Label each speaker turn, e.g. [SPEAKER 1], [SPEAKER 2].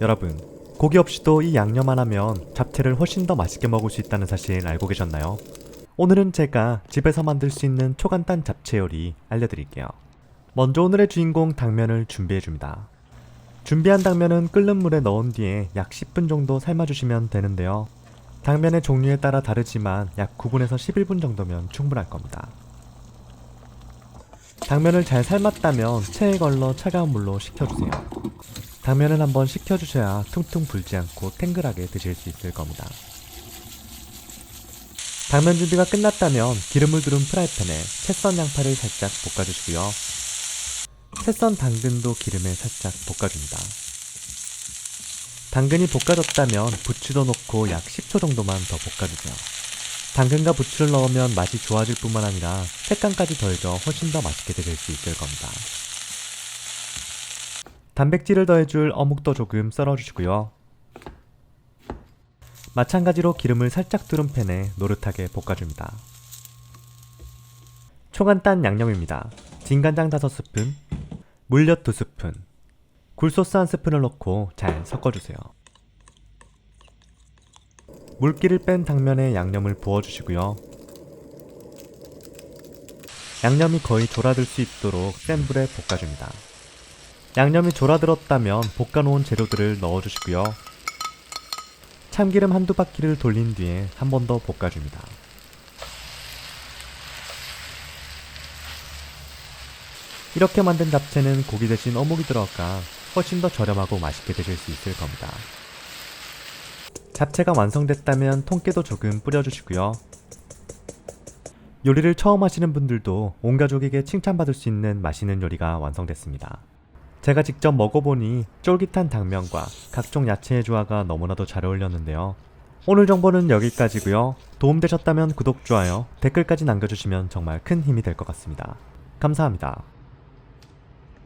[SPEAKER 1] 여러분, 고기 없이도 이 양념만 하면 잡채를 훨씬 더 맛있게 먹을 수 있다는 사실 알고 계셨나요? 오늘은 제가 집에서 만들 수 있는 초간단 잡채 요리 알려드릴게요. 먼저 오늘의 주인공 당면을 준비해줍니다. 준비한 당면은 끓는 물에 넣은 뒤에 약 10분 정도 삶아주시면 되는데요. 당면의 종류에 따라 다르지만 약 9분에서 11분 정도면 충분할 겁니다. 당면을 잘 삶았다면 체에 걸러 차가운 물로 식혀주세요. 당면을 한번 식혀주셔야 퉁퉁 불지 않고 탱글하게 드실 수 있을 겁니다. 당면 준비가 끝났다면 기름을 두른 프라이팬에 채썬 양파를 살짝 볶아주시고요. 채썬 당근도 기름에 살짝 볶아줍니다. 당근이 볶아졌다면 부추도 넣고 약 10초 정도만 더 볶아주세요. 당근과 부추를 넣으면 맛이 좋아질 뿐만 아니라 색감까지 더해져 훨씬 더 맛있게 드실 수 있을 겁니다. 단백질을 더해줄 어묵도 조금 썰어주시고요. 마찬가지로 기름을 살짝 두른 팬에 노릇하게 볶아줍니다. 초간단 양념입니다. 진간장 5스푼, 물엿 2스푼, 굴소스 1스푼을 넣고 잘 섞어주세요. 물기를 뺀 당면에 양념을 부어주시고요. 양념이 거의 졸아들 수 있도록 센 불에 볶아줍니다. 양념이 졸아들었다면 볶아놓은 재료들을 넣어주시고요. 참기름 한두 바퀴를 돌린 뒤에 한 번 더 볶아줍니다. 이렇게 만든 잡채는 고기 대신 어묵이 들어가 훨씬 더 저렴하고 맛있게 드실 수 있을 겁니다. 잡채가 완성됐다면 통깨도 조금 뿌려주시고요. 요리를 처음 하시는 분들도 온 가족에게 칭찬받을 수 있는 맛있는 요리가 완성됐습니다. 제가 직접 먹어보니 쫄깃한 당면과 각종 야채의 조화가 너무나도 잘 어울렸는데요. 오늘 정보는 여기까지고요. 도움되셨다면 구독, 좋아요, 댓글까지 남겨주시면 정말 큰 힘이 될 것 같습니다. 감사합니다.